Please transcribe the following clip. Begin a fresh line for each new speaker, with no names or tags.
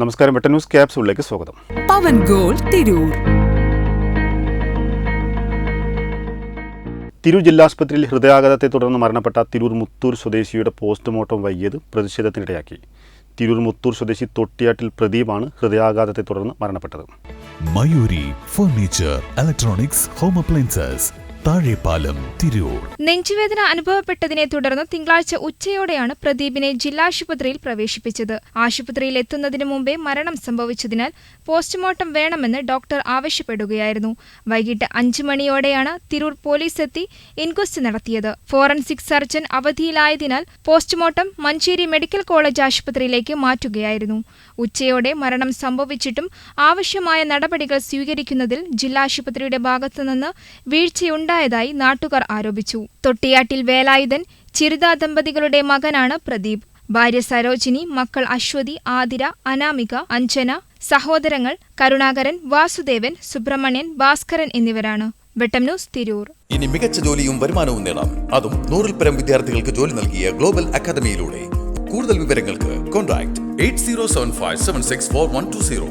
നമസ്കാരം. വെട്ട ന്യൂസ് ക്യാപ്സൂളിലേക്ക് സ്വാഗതം.
പവൻ ഗോൾ തിരൂർ.
തിരൂർ ജില്ലാസ്പത്രിയിൽ ഹൃദയാഘാതത്തെ തുടർന്ന് മരണപ്പെട്ട തിരൂർ മുത്തൂർ സ്വദേശിയുടെ പോസ്റ്റ്മോർട്ടം വൈകിയത് പ്രതിഷേധത്തിനിടയാക്കി. തിരൂർ മുത്തൂർ സ്വദേശി തൊട്ടിയാട്ടിൽ പ്രദീപാണ് ഹൃദയാഘാതത്തെ തുടർന്ന് മരണപ്പെട്ടത്.
Mayuri furniture electronics home appliances Thazhepalam Tirur.
നെഞ്ചുവേദന അനുഭവപ്പെട്ടതിനെ തുടർന്ന് തിങ്കളാഴ്ച ഉച്ചയോടെയാണ് പ്രദീപിനെ ജില്ലാശുപത്രിയിൽ പ്രവേശിപ്പിച്ചത്. ആശുപത്രിയിൽ എത്തുന്നതിന് മുമ്പേ മരണം സംഭവിച്ചതിനാൽ പോസ്റ്റ്മോർട്ടം വേണമെന്ന് ഡോക്ടർ ആവശ്യപ്പെടുകയായിരുന്നു. വൈകിട്ട് അഞ്ചു മണിയോടെയാണ് തിരൂർ പോലീസ് എത്തി ഇൻക്വസ്റ്റ് നടത്തിയത്. ഫോറൻസിക് സർജൻ അവധിയിലായതിനാൽ പോസ്റ്റ്മോർട്ടം മഞ്ചേരി മെഡിക്കൽ കോളേജ് ആശുപത്രിയിലേക്ക് മാറ്റുകയായിരുന്നു. ഉച്ചയോടെ മരണം സംഭവിച്ചിട്ടും ആവശ്യമായ നടപടികൾ സ്വീകരിക്കുന്നതിൽ ജില്ലാശുപത്രിയുടെ ഭാഗത്തുനിന്ന് വീഴ്ചയുണ്ടായതായി നാട്ടുകാർ ആരോപിച്ചു. തൊട്ടിയാട്ടിൽ വേലായുധൻ ചിരുത ദമ്പതികളുടെ മകനാണ് പ്രദീപ്. ഭാര്യ സരോജിനി മക്കൾ അശ്വതി ആതിര അനാമിക അഞ്ജന സഹോദരങ്ങൾ കരുണാകരൻ വാസുദേവൻ സുബ്രഹ്മണ്യൻ ഭാസ്കരൻ എന്നിവരാണ്. വെട്ടം ന്യൂസ് തിരൂർ.
ഇനി മികച്ച ജോലിയും വരുമാനവും നേടാം. അതും നൂറിൽ പരം വിദ്യാർത്ഥികൾക്ക് ജോലി നൽകിയ ഗ്ലോബൽ അക്കാദമിയിലൂടെ. കൂടുതൽ വിവരങ്ങൾക്ക് contact eight zero seven five seven six four one two zero.